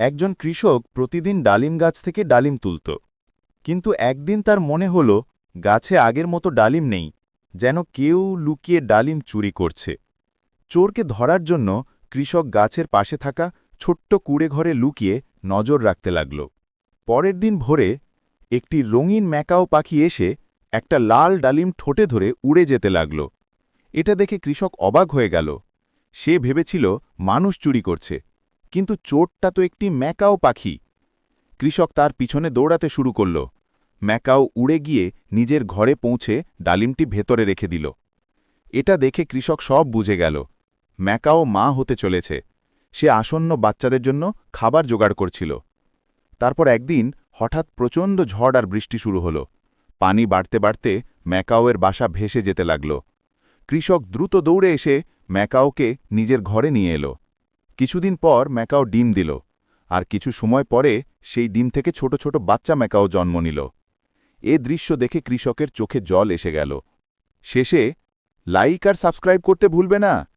একজন কৃষক প্রতিদিন ডালিম গাছ থেকে ডালিম তুলত। কিন্তু একদিন তার মনে হল, গাছে আগের মতো ডালিম নেই, যেন কেউ লুকিয়ে ডালিম চুরি করছে। চোরকে ধরার জন্য কৃষক গাছের পাশে থাকা ছোট্ট কুড়ে ঘরে লুকিয়ে নজর রাখতে লাগল। পরের দিন ভোরে একটি রঙিন ম্যাকাও পাখি এসে একটা লাল ডালিম ঠোঁটে ধরে উড়ে যেতে লাগল। এটা দেখে কৃষক অবাক হয়ে গেল। সে ভেবেছিল, মানুষ চুরি করছে। কিন্তু চোরটা তো একটি ম্যাকাও পাখি। কৃষক তার পিছনে দৌড়াতে শুরু করল। ম্যাকাও উড়ে গিয়ে নিজের ঘরে পৌঁছে ডালিমটি ভেতরে রেখে দিল। এটা দেখে কৃষক সব বুঝে গেল। ম্যাকাও মা হতে চলেছে। সে আসন্ন বাচ্চাদের জন্য খাবার জোগাড় করছিল। তারপর একদিন হঠাৎ প্রচণ্ড ঝড় আর বৃষ্টি শুরু হলো। পানি বাড়তে বাড়তে ম্যাকাওয়ের বাসা ভেসে যেতে লাগল। কৃষক দ্রুত দৌড়ে এসে ম্যাকাওকে নিজের ঘরে নিয়ে এলো। কিছুদিন পর ম্যাকাও ডিম দিল, আর কিছু সময় পরে সেই ডিম থেকে ছোট ছোট বাচ্চা ম্যাকাও জন্ম নিল। এ দৃশ্য দেখে কৃষকের চোখে জল এসে গেল। শেষে, লাইক আর সাবস্ক্রাইব করতে ভুলবে না।